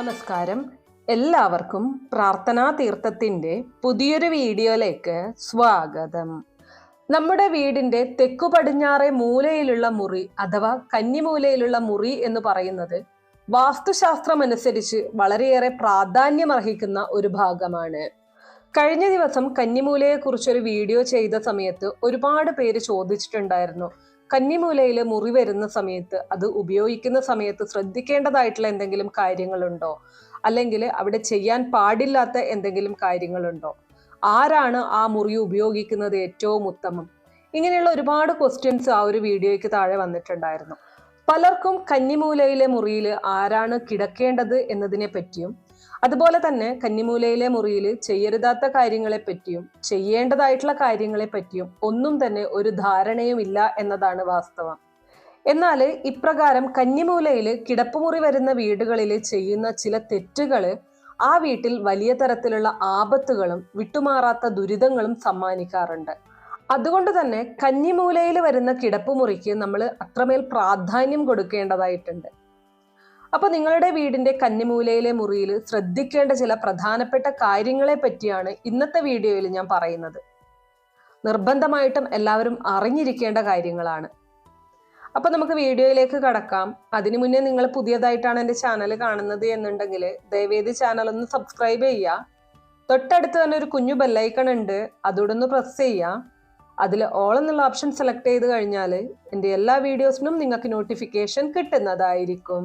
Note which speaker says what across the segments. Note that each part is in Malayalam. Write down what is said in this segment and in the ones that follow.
Speaker 1: നമസ്കാരം. എല്ലാവർക്കും പ്രാർത്ഥനാ തീർത്ഥത്തിന്റെ പുതിയൊരു വീഡിയോയിലേക്ക് സ്വാഗതം. നമ്മുടെ വീടിന്റെ തെക്കു പടിഞ്ഞാറെ മൂലയിലുള്ള മുറി അഥവാ കന്നിമൂലയിലുള്ള മുറി എന്ന് പറയുന്നത് വാസ്തുശാസ്ത്രമനുസരിച്ച് വളരെയേറെ പ്രാധാന്യമർഹിക്കുന്ന ഒരു ഭാഗമാണ്. കഴിഞ്ഞ ദിവസം കന്നിമൂലയെക്കുറിച്ചൊരു വീഡിയോ ചെയ്ത സമയത്ത് ഒരുപാട് പേര് ചോദിച്ചിട്ടുണ്ടായിരുന്നു കന്നിമൂലയിൽ മുറി വരുന്ന സമയത്ത് അത് ഉപയോഗിക്കുന്ന സമയത്ത് ശ്രദ്ധിക്കേണ്ടതായിട്ടുള്ള എന്തെങ്കിലും കാര്യങ്ങളുണ്ടോ? അല്ലെങ്കിൽ അവിടെ ചെയ്യാൻ പാടില്ലാത്ത എന്തെങ്കിലും കാര്യങ്ങളുണ്ടോ? ആരാണ് ആ മുറി ഉപയോഗിക്കുന്നത് ഏറ്റവും ഉത്തമം? ഇങ്ങനെയുള്ള ഒരുപാട് ക്വസ്റ്റ്യൻസ് ആ ഒരു വീഡിയോയ്ക്ക് താഴെ വന്നിട്ടുണ്ടായിരുന്നു. പലർക്കും കന്നിമൂലയിലെ മുറിയിൽ ആരാണ് കിടക്കേണ്ടത് എന്നതിനെ പറ്റിയും അതുപോലെ തന്നെ കന്നിമൂലയിലെ മുറിയിൽ ചെയ്യരുതാത്ത കാര്യങ്ങളെ പറ്റിയും ചെയ്യേണ്ടതായിട്ടുള്ള കാര്യങ്ങളെ പറ്റിയും ഒന്നും തന്നെ ഒരു ധാരണയും ഇല്ല എന്നതാണ് വാസ്തവം. എന്നാൽ ഇപ്രകാരം കന്നിമൂലയിൽ കിടപ്പുമുറി വരുന്ന വീടുകളിൽ ചെയ്യുന്ന ചില തെറ്റുകൾ ആ വീട്ടിൽ വലിയ തരത്തിലുള്ള ആപത്തുകളും വിട്ടുമാറാത്ത ദുരിതങ്ങളും സമ്മാനിക്കാറുണ്ട്. അതുകൊണ്ട് തന്നെ കന്നിമൂലയിൽ വരുന്ന കിടപ്പുമുറിക്ക് നമ്മൾ അത്രമേൽ പ്രാധാന്യം കൊടുക്കേണ്ടതായിട്ടുണ്ട്. അപ്പൊ നിങ്ങളുടെ വീടിന്റെ കന്നിമൂലയിലെ മുറിയിൽ ശ്രദ്ധിക്കേണ്ട ചില പ്രധാനപ്പെട്ട കാര്യങ്ങളെ പറ്റിയാണ് ഇന്നത്തെ വീഡിയോയിൽ ഞാൻ പറയുന്നത്. നിർബന്ധമായിട്ടും എല്ലാവരും അറിഞ്ഞിരിക്കേണ്ട കാര്യങ്ങളാണ്. അപ്പൊ നമുക്ക് വീഡിയോയിലേക്ക് കടക്കാം. അതിനു മുന്നേ നിങ്ങൾ പുതിയതായിട്ടാണ് എന്റെ ചാനൽ കാണുന്നത് എന്നുണ്ടെങ്കിൽ ദയവേദി ചാനൽ ഒന്ന് സബ്സ്ക്രൈബ് ചെയ്യുക. തൊട്ടടുത്ത് തന്നെ ഒരു കുഞ്ഞു ബെല്ലൈക്കൺ ഉണ്ട്. അതോടെ ഒന്ന് പ്രസ് ചെയ്യുക. അതിൽ ഓൾ എന്നുള്ള ഓപ്ഷൻ സെലക്ട് ചെയ്ത് കഴിഞ്ഞാൽ എന്റെ എല്ലാ വീഡിയോസിനും നിങ്ങൾക്ക് നോട്ടിഫിക്കേഷൻ കിട്ടുന്നതായിരിക്കും.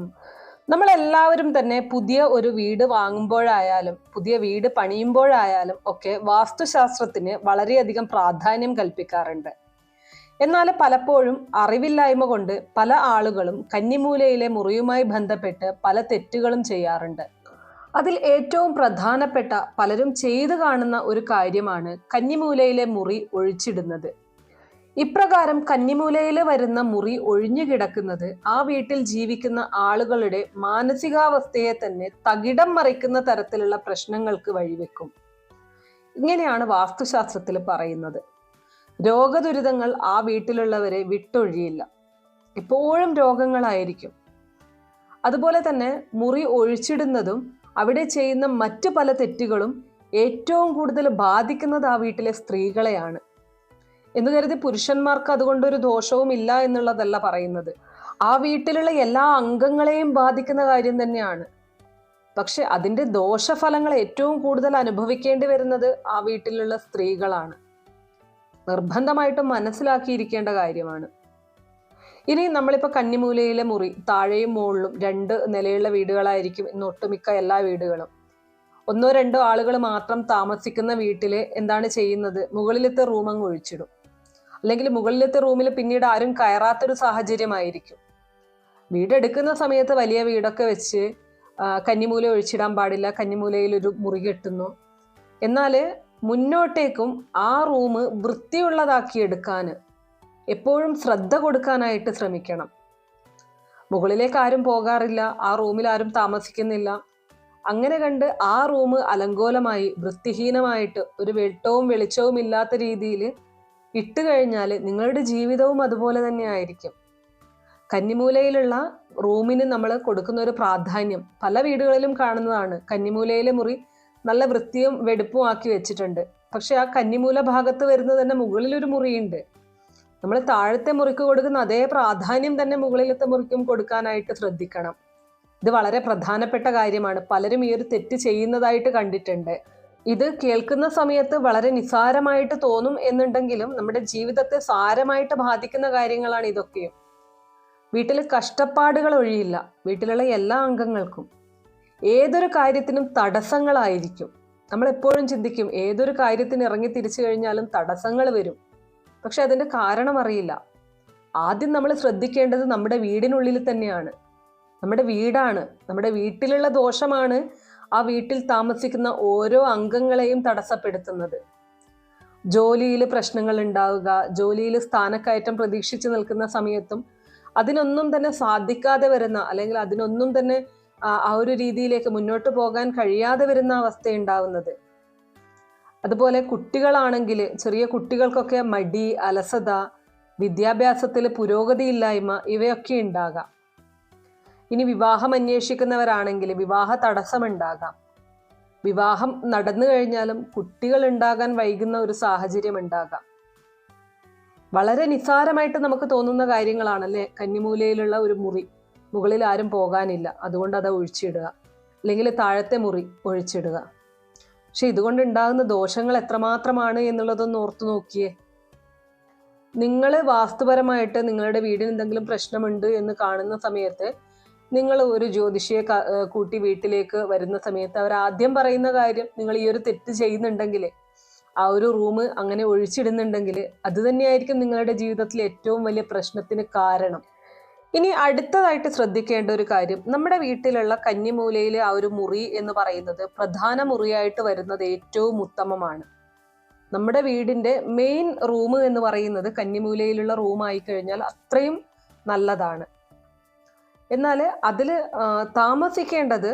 Speaker 1: നമ്മൾ എല്ലാവരും തന്നെ പുതിയ ഒരു വീട് വാങ്ങുമ്പോഴായാലും പുതിയ വീട് പണിയുമ്പോഴായാലും ഒക്കെ വാസ്തുശാസ്ത്രത്തിന് വളരെയധികം പ്രാധാന്യം കൽപ്പിക്കാറുണ്ട്. എന്നാൽ പലപ്പോഴും അറിവില്ലായ്മ കൊണ്ട് പല ആളുകളും കന്നിമൂലയിലെ മുറിയുമായി ബന്ധപ്പെട്ട് പല തെറ്റുകളും ചെയ്യാറുണ്ട്. അതിൽ ഏറ്റവും പ്രധാനപ്പെട്ട പലരും ചെയ്തു കാണുന്ന ഒരു കാര്യമാണ് കന്നിമൂലയിലെ മുറി ഒഴിച്ചിടുന്നത്. ഇപ്രകാരം കന്നിമൂലയിൽ വരുന്ന മുറി ഒഴിഞ്ഞു കിടക്കുന്നത് ആ വീട്ടിൽ ജീവിക്കുന്ന ആളുകളുടെ മാനസികാവസ്ഥയെ തന്നെ തകിടം മറിക്കുന്ന തരത്തിലുള്ള പ്രശ്നങ്ങൾക്ക് വഴിവെക്കും. ഇങ്ങനെയാണ് വാസ്തുശാസ്ത്രത്തിൽ പറയുന്നത്. രോഗദുരിതങ്ങൾ ആ വീട്ടിലുള്ളവരെ വിട്ടൊഴിയില്ല. ഇപ്പോഴും രോഗങ്ങളായിരിക്കും. അതുപോലെ തന്നെ മുറി ഒഴിച്ചിടുന്നതും അവിടെ ചെയ്യുന്ന മറ്റു പല തെറ്റുകളും ഏറ്റവും കൂടുതൽ ബാധിക്കുന്നത് ആ വീട്ടിലെ സ്ത്രീകളെയാണ്. എന്ന് കരുതി പുരുഷന്മാർക്ക് അതുകൊണ്ടൊരു ദോഷവും ഇല്ല എന്നുള്ളതല്ല പറയുന്നത്. ആ വീട്ടിലുള്ള എല്ലാ അംഗങ്ങളെയും ബാധിക്കുന്ന കാര്യം തന്നെയാണ്. പക്ഷെ അതിന്റെ ദോഷഫലങ്ങൾ ഏറ്റവും കൂടുതൽ അനുഭവിക്കേണ്ടി വരുന്നത് ആ വീട്ടിലുള്ള സ്ത്രീകളാണ്. നിർബന്ധമായിട്ടും മനസ്സിലാക്കിയിരിക്കേണ്ട കാര്യമാണ്. ഇനി നമ്മളിപ്പോൾ കന്നിമൂലയിലെ മുറി താഴെയും മുകളിലും രണ്ട് നിലയുള്ള വീടുകളായിരിക്കും ഇന്ന് ഒട്ടുമിക്ക എല്ലാ വീടുകളും. ഒന്നോ രണ്ടോ ആളുകൾ മാത്രം താമസിക്കുന്ന വീട്ടിലെ എന്താണ് ചെയ്യുന്നത്? മുകളിലത്തെ റൂം അങ്ങ് ഒഴിച്ചിടും. അല്ലെങ്കിൽ മുകളിലത്തെ റൂമിൽ പിന്നീട് ആരും കയറാത്തൊരു സാഹചര്യമായിരിക്കും. വീടെടുക്കുന്ന സമയത്ത് വലിയ വീടൊക്കെ വെച്ച് കന്നിമൂല ഒഴിച്ചിടാൻ പാടില്ല കന്നിമൂലയിൽ ഒരു മുറി കെട്ടുന്നു. എന്നാൽ മുന്നോട്ടേക്കും ആ റൂം വൃത്തിയുള്ളതാക്കി എടുക്കാൻ എപ്പോഴും ശ്രദ്ധ കൊടുക്കാനായിട്ട് ശ്രമിക്കണം. മുകളിലേക്ക് ആരും പോകാറില്ല ആ റൂമിൽ ആരും താമസിക്കുന്നില്ല. അങ്ങനെ കണ്ട് ആ റൂം അലങ്കോലമായി വൃത്തിഹീനമായിട്ട് ഒരു വെട്ടവും വെളിച്ചവും ഇല്ലാത്ത രീതിയിൽ ഇട്ട് കഴിഞ്ഞാൽ നിങ്ങളുടെ ജീവിതവും അതുപോലെ തന്നെ ആയിരിക്കും. കന്നിമൂലയിലുള്ള റൂമിന് നമ്മൾ കൊടുക്കുന്ന ഒരു പ്രാധാന്യം പല വീടുകളിലും കാണുന്നതാണ്. കന്നിമൂലയിലെ മുറി നല്ല വൃത്തിയും വെടുപ്പും ആക്കി വെച്ചിട്ടുണ്ട്. പക്ഷെ ആ കന്നിമൂല ഭാഗത്ത് വരുന്നത് തന്നെ മുകളിലൊരു മുറിയുണ്ട്. നമ്മൾ താഴത്തെ മുറിക്ക് കൊടുക്കുന്ന അതേ പ്രാധാന്യം തന്നെ മുകളിലത്തെ മുറിക്കും കൊടുക്കാനായിട്ട് ശ്രദ്ധിക്കണം. ഇത് വളരെ പ്രധാനപ്പെട്ട കാര്യമാണ്. പലരും ഈ ഒരു തെറ്റ് ചെയ്യുന്നതായിട്ട് കണ്ടിട്ടുണ്ട്. ഇത് കേൾക്കുന്ന സമയത്ത് വളരെ നിസാരമായിട്ട് തോന്നും എന്നുണ്ടെങ്കിലും നമ്മുടെ ജീവിതത്തെ സാരമായിട്ട് ബാധിക്കുന്ന കാര്യങ്ങളാണ് ഇതൊക്കെയും. വീട്ടിൽ കഷ്ടപ്പാടുകൾ ഒഴിയില്ല. വീട്ടിലുള്ള എല്ലാ അംഗങ്ങൾക്കും ഏതൊരു കാര്യത്തിനും തടസ്സങ്ങളായിരിക്കും. നമ്മൾ എപ്പോഴും ചിന്തിക്കും ഏതൊരു കാര്യത്തിന് ഇറങ്ങി തിരിച്ചു കഴിഞ്ഞാലും തടസ്സങ്ങൾ വരും. പക്ഷെ അതിന്റെ കാരണം അറിയില്ല. ആദ്യം നമ്മൾ ശ്രദ്ധിക്കേണ്ടത് നമ്മുടെ വീടിനുള്ളിൽ തന്നെയാണ്. നമ്മുടെ വീടാണ്. നമ്മുടെ വീട്ടിലുള്ള ദോഷമാണ് ആ വീട്ടിൽ താമസിക്കുന്ന ഓരോ അംഗങ്ങളെയും തടസ്സപ്പെടുത്തുന്നത്. ജോലിയിൽ പ്രശ്നങ്ങൾ ഉണ്ടാവുക ജോലിയിൽ സ്ഥാനക്കയറ്റം പ്രതീക്ഷിച്ചു നിൽക്കുന്ന സമയത്തും അതിനൊന്നും തന്നെ സാധിക്കാതെ വരുന്ന അല്ലെങ്കിൽ അതിനൊന്നും തന്നെ ആ ഒരു രീതിയിലേക്ക് മുന്നോട്ട് പോകാൻ കഴിയാതെ വരുന്ന അവസ്ഥ ഉണ്ടാവുന്നത് അതുപോലെ കുട്ടികളാണെങ്കിൽ ചെറിയ കുട്ടികൾക്കൊക്കെ മടി അലസത വിദ്യാഭ്യാസത്തിൽ പുരോഗതിയില്ലായ്മ ഇവയൊക്കെ ഉണ്ടാകാം. ഇനി വിവാഹം അന്വേഷിക്കുന്നവരാണെങ്കിൽ വിവാഹ തടസ്സമുണ്ടാകാം. വിവാഹം നടന്നു കഴിഞ്ഞാലും കുട്ടികൾ ഉണ്ടാകാൻ വൈകുന്ന ഒരു സാഹചര്യം ഉണ്ടാകാം വളരെ നിസ്സാരമായിട്ട് നമുക്ക് തോന്നുന്ന കാര്യങ്ങളാണ് കാര്യങ്ങളാണല്ലേ? കന്നിമൂലയിലുള്ള ഒരു മുറി മുകളിൽ ആരും പോകാനില്ല. അതുകൊണ്ട് അത് ഒഴിച്ചിടുക. അല്ലെങ്കിൽ താഴത്തെ മുറി ഒഴിച്ചിടുക. പക്ഷെ ഇതുകൊണ്ട് ഉണ്ടാകുന്ന ദോഷങ്ങൾ എത്രമാത്രമാണ് എന്നുള്ളതൊന്ന് ഓർത്തു നോക്കിയേ. നിങ്ങൾ വാസ്തുപരമായിട്ട് നിങ്ങളുടെ വീടിന് എന്തെങ്കിലും പ്രശ്നമുണ്ട് എന്ന് കാണുന്ന സമയത്ത് നിങ്ങൾ ഒരു ജ്യോതിഷിയെ കൂട്ടി വീട്ടിലേക്ക് വരുന്ന സമയത്ത് അവർ ആദ്യം പറയുന്ന കാര്യം നിങ്ങൾ ഈ ഒരു തെറ്റ് ചെയ്യുന്നുണ്ടെങ്കിൽ ആ ഒരു റൂം അങ്ങനെ ഒഴിച്ചിടുന്നുണ്ടെങ്കിൽ അത് തന്നെയായിരിക്കും നിങ്ങളുടെ ജീവിതത്തിലെ ഏറ്റവും വലിയ പ്രശ്നത്തിന് കാരണം. ഇനി അടുത്തതായിട്ട് ശ്രദ്ധിക്കേണ്ട ഒരു കാര്യം നമ്മുടെ വീട്ടിലുള്ള കന്നിമൂലയിലെ ആ ഒരു മുറി എന്ന് പറയുന്നത് പ്രധാന മുറിയായിട്ട് വരുന്നത് ഏറ്റവും ഉത്തമമാണ്. നമ്മുടെ വീടിന്റെ മെയിൻ റൂം എന്ന് പറയുന്നത് കന്നിമൂലയിലുള്ള റൂം ആയി കഴിഞ്ഞാൽ അത്രയും നല്ലതാണ്. എന്നാൽ അതിൽ താമസിക്കേണ്ടത്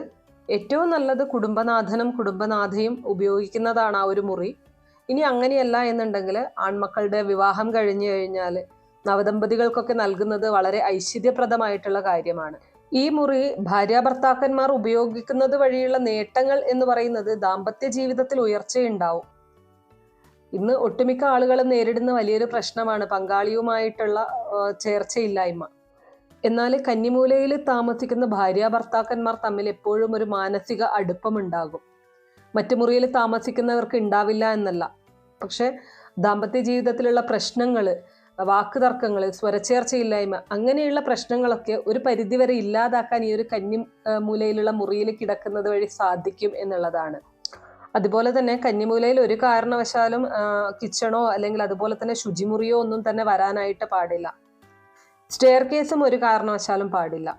Speaker 1: ഏറ്റവും നല്ലത് കുടുംബനാഥനും കുടുംബനാഥയും ഉപയോഗിക്കുന്നതാണ് ആ ഒരു മുറി. ഇനി അങ്ങനെയല്ല എന്നുണ്ടെങ്കിൽ ആൺമക്കളുടെ വിവാഹം കഴിഞ്ഞു കഴിഞ്ഞാൽ നവദമ്പതികൾക്കൊക്കെ നൽകുന്നത് വളരെ ഐശ്വര്യപ്രദമായിട്ടുള്ള കാര്യമാണ്. ഈ മുറി ഭാര്യാഭർത്താക്കന്മാർ ഉപയോഗിക്കുന്നത് വഴിയുള്ള നേട്ടങ്ങൾ എന്ന് പറയുന്നത് ദാമ്പത്യ ജീവിതത്തിൽ ഉയർച്ചയുണ്ടാവും. ഇന്ന് ഒട്ടുമിക്ക ആളുകളും നേരിടുന്ന വലിയൊരു പ്രശ്നമാണ് പങ്കാളിയുമായിട്ടുള്ള ചേർച്ചയില്ലായ്മ. എന്നാൽ കന്നിമൂലയിൽ താമസിക്കുന്ന ഭാര്യ ഭർത്താക്കന്മാർ തമ്മിൽ എപ്പോഴും ഒരു മാനസിക അടുപ്പമുണ്ടാകും. മറ്റു മുറിയിൽ താമസിക്കുന്നവർക്ക് ഉണ്ടാവില്ല എന്നല്ല. പക്ഷെ ദാമ്പത്യ ജീവിതത്തിലുള്ള പ്രശ്നങ്ങൾ വാക്ക് തർക്കങ്ങൾ സ്വരച്ചേർച്ചയില്ലായ്മ അങ്ങനെയുള്ള പ്രശ്നങ്ങളൊക്കെ ഒരു പരിധിവരെ ഇല്ലാതാക്കാൻ ഈ ഒരു കന്നി മൂലയിലുള്ള മുറിയിൽ കിടക്കുന്നത് വഴി സാധിക്കും എന്നുള്ളതാണ്. അതുപോലെ തന്നെ കന്നിമൂലയിൽ ഒരു കാരണവശാലും കിച്ചണോ അല്ലെങ്കിൽ അതുപോലെ തന്നെ ശുചിമുറിയോ ഒന്നും തന്നെ വരാനായിട്ട് പാടില്ല. സ്റ്റെയർ കേസും ഒരു കാരണവശാലും പാടില്ല.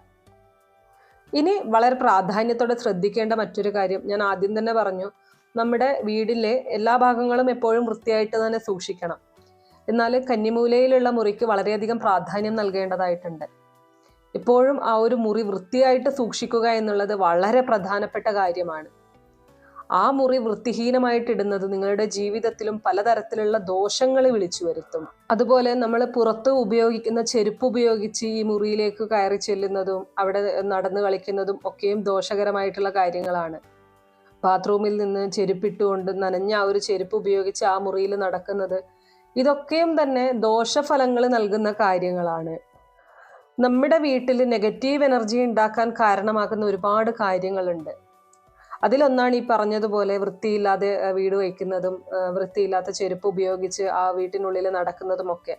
Speaker 1: ഇനി വളരെ പ്രാധാന്യത്തോടെ ശ്രദ്ധിക്കേണ്ട മറ്റൊരു കാര്യം ഞാൻ ആദ്യം തന്നെ പറഞ്ഞു. നമ്മുടെ വീടിലെ എല്ലാ ഭാഗങ്ങളും എപ്പോഴും വൃത്തിയായിട്ട് തന്നെ സൂക്ഷിക്കണം. എന്നാൽ കന്നിമൂലയിലുള്ള മുറിക്ക് വളരെയധികം പ്രാധാന്യം നൽകേണ്ടതായിട്ടുണ്ട്. എപ്പോഴും ആ ഒരു മുറി വൃത്തിയായിട്ട് സൂക്ഷിക്കുക എന്നുള്ളത് വളരെ പ്രധാനപ്പെട്ട കാര്യമാണ്. ആ മുറി വൃത്തിഹീനമായിട്ടിടുന്നത് നിങ്ങളുടെ ജീവിതത്തിലും പലതരത്തിലുള്ള ദോഷങ്ങൾ വിളിച്ചു വരുത്തും. അതുപോലെ നമ്മൾ പുറത്ത് ഉപയോഗിക്കുന്ന ചെരുപ്പ് ഉപയോഗിച്ച് ഈ മുറിയിലേക്ക് കയറി ചെല്ലുന്നതും അവിടെ നടന്നു കളിക്കുന്നതും ഒക്കെയും ദോഷകരമായിട്ടുള്ള കാര്യങ്ങളാണ്. ബാത്റൂമിൽ നിന്ന് ചെരുപ്പിട്ടുകൊണ്ട് നനഞ്ഞ ആ ഒരു ചെരുപ്പ് ഉപയോഗിച്ച് ആ മുറിയിൽ നടക്കുന്നത് ഇതൊക്കെയും തന്നെ ദോഷഫലങ്ങൾ നൽകുന്ന കാര്യങ്ങളാണ്. നമ്മുടെ വീട്ടിൽ നെഗറ്റീവ് എനർജി ഉണ്ടാക്കാൻ കാരണമാകുന്ന ഒരുപാട് കാര്യങ്ങളുണ്ട്. അതിലൊന്നാണ് ഈ പറഞ്ഞതുപോലെ വൃത്തിയില്ലാതെ വീട് വയ്ക്കുന്നതും വൃത്തിയില്ലാത്ത ചെരുപ്പ് ഉപയോഗിച്ച് ആ വീട്ടിനുള്ളിൽ നടക്കുന്നതുമൊക്കെ.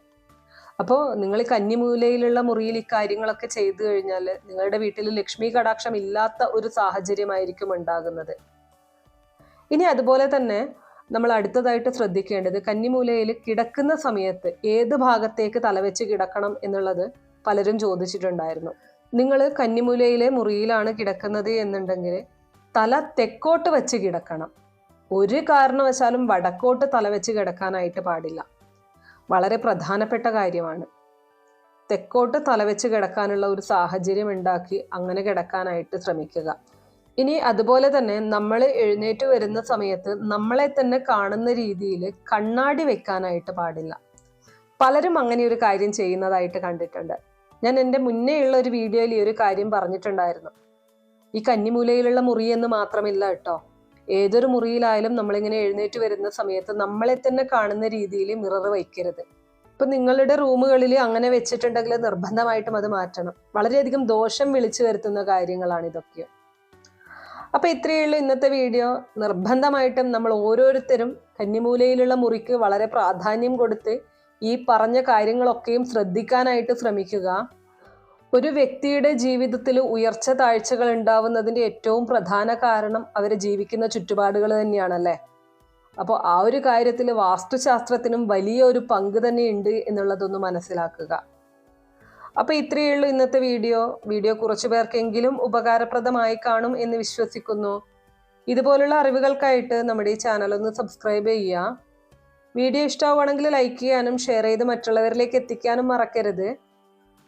Speaker 1: അപ്പോൾ നിങ്ങൾ ഈ കന്നിമൂലയിലുള്ള മുറിയിൽ ഈ കാര്യങ്ങളൊക്കെ ചെയ്തു കഴിഞ്ഞാൽ നിങ്ങളുടെ വീട്ടിൽ ലക്ഷ്മി കടാക്ഷം ഇല്ലാത്ത ഒരു സാഹചര്യമായിരിക്കും ഉണ്ടാകുന്നത്. ഇനി അതുപോലെ തന്നെ നമ്മൾ അടുത്തതായിട്ട് ശ്രദ്ധിക്കേണ്ടത് കന്നിമൂലയിൽ കിടക്കുന്ന സമയത്ത് ഏത് ഭാഗത്തേക്ക് തലവെച്ച് കിടക്കണം എന്നുള്ളത് പലരും ചോദിച്ചിട്ടുണ്ടായിരുന്നു. നിങ്ങൾ കന്നിമൂലയിലെ മുറിയിലാണ് കിടക്കുന്നത് എന്നുണ്ടെങ്കിൽ തല തെക്കോട്ട് വെച്ച് കിടക്കണം. ഒരു കാരണവശാലും വടക്കോട്ട് തല വെച്ച് കിടക്കാനായിട്ട് പാടില്ല. വളരെ പ്രധാനപ്പെട്ട കാര്യമാണ്. തെക്കോട്ട് തലവെച്ച് കിടക്കാനുള്ള ഒരു സാഹചര്യം ഉണ്ടാക്കി അങ്ങനെ കിടക്കാനായിട്ട് ശ്രമിക്കുക. ഇനി അതുപോലെ തന്നെ നമ്മൾ എഴുന്നേറ്റ് വരുന്ന സമയത്ത് നമ്മളെ തന്നെ കാണുന്ന രീതിയിൽ കണ്ണാടി വെക്കാനായിട്ട് പാടില്ല. പലരും അങ്ങനെ ഒരു കാര്യം ചെയ്യുന്നതായിട്ട് കണ്ടിട്ടുണ്ട്. ഞാൻ എന്റെ മുന്നേ ഉള്ള ഒരു വീഡിയോയിൽ ഈ ഒരു കാര്യം പറഞ്ഞിട്ടുണ്ടായിരുന്നു. ഈ കന്നിമൂലയിലുള്ള മുറി എന്ന് മാത്രമില്ല കേട്ടോ. ഏതൊരു മുറിയിലായാലും നമ്മളിങ്ങനെ എഴുന്നേറ്റ് വരുന്ന സമയത്ത് നമ്മളെ തന്നെ കാണുന്ന രീതിയിൽ മിറർ വയ്ക്കരുത്. ഇപ്പൊ നിങ്ങളുടെ റൂമുകളിൽ അങ്ങനെ വെച്ചിട്ടുണ്ടെങ്കിൽ നിർബന്ധമായിട്ടും അത് മാറ്റണം. വളരെയധികം ദോഷം വിളിച്ചു വരുത്തുന്ന കാര്യങ്ങളാണ് ഇതൊക്കെ. അപ്പൊ ഇത്രയേ ഉള്ളൂ ഇന്നത്തെ വീഡിയോ. നിർബന്ധമായിട്ടും നമ്മൾ ഓരോരുത്തരും കന്നിമൂലയിലുള്ള മുറിക്ക് വളരെ പ്രാധാന്യം കൊടുത്ത് ഈ പറഞ്ഞ കാര്യങ്ങളൊക്കെയും ശ്രദ്ധിക്കാനായിട്ട് ശ്രമിക്കുക. ഒരു വ്യക്തിയുടെ ജീവിതത്തിൽ ഉയർച്ച താഴ്ചകൾ ഉണ്ടാവുന്നതിന്റെ ഏറ്റവും പ്രധാന കാരണം അവർ ജീവിക്കുന്ന ചുറ്റുപാടുകൾ തന്നെയാണല്ലേ? അപ്പോൾ ആ ഒരു കാര്യത്തിൽ വാസ്തുശാസ്ത്രത്തിനും വലിയ ഒരു പങ്ക് തന്നെയുണ്ട് എന്നുള്ളതൊന്ന് മനസ്സിലാക്കുക. അപ്പോൾ ഇത്രയേ ഉള്ളൂ ഇന്നത്തെ വീഡിയോ. വീഡിയോ കുറച്ചു പേർക്കെങ്കിലും ഉപകാരപ്രദമായി കാണും എന്ന് വിശ്വസിക്കുന്നു. ഇതുപോലുള്ള അറിവുകൾക്കായിട്ട് നമ്മുടെ ഈ ചാനൽ ഒന്ന് സബ്സ്ക്രൈബ് ചെയ്യുക. വീഡിയോ ഇഷ്ടമാവുകയാണെങ്കിൽ ലൈക്ക് ചെയ്യാനും ഷെയർ ചെയ്ത് മറ്റുള്ളവരിലേക്ക് എത്തിക്കാനും മറക്കരുത്.